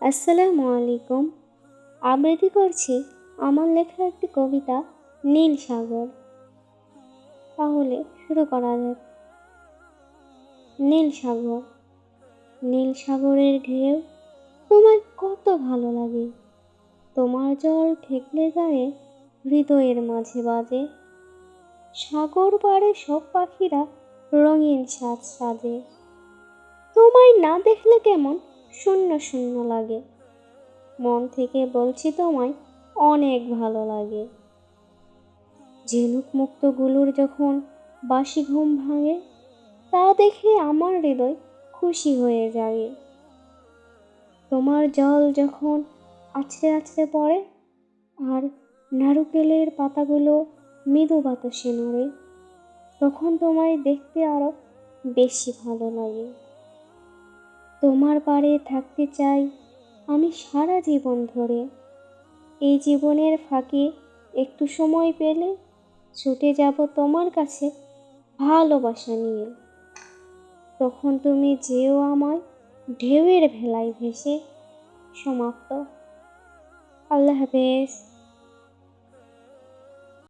আসসালামু আলাইকুম। আবৃত্তি করছি আমার লেখা একটি কবিতা, নীল সাগর। তাহলে শুরু করা যাক। নীল সাগর। নীল সাগরের ঢেউ তোমার কত ভালো লাগে। তোমার জল ঠেকলে গায়ে হৃদয়ের মাঝে বাজে। সাগর পাড়ে সব পাখিরা রঙিন সাজ সাজে। তোমায় না দেখলে কেমন শূন্য শূন্য লাগে। মন থেকে বলছি তোমায়, অনেক ভালো লাগে। ঝিনুক মুক্তগুলোর যখন বাসি ঘুম ভাঙে, তা দেখে আমার হৃদয় খুশি হয়ে যায় তোমার জল যখন আছড়ে আছড়ে পড়ে, আর নারকেলের পাতাগুলো মৃদু বাতাসে নড়ে, তখন তোমায় দেখতে আরও বেশি ভালো লাগে। তোমার পাড়ে থাকতে চাই আমি সারা জীবন ধরে। এই জীবনের ফাঁকে একটু সময় পেলে ছুটে যাব তোমার কাছে ভালোবাসা নিয়ে। তখন তুমি যেও আমায় ঢেউয়ের ভেলায় ভেসে। সমাপ্ত। আল্লাহ হাফেজ।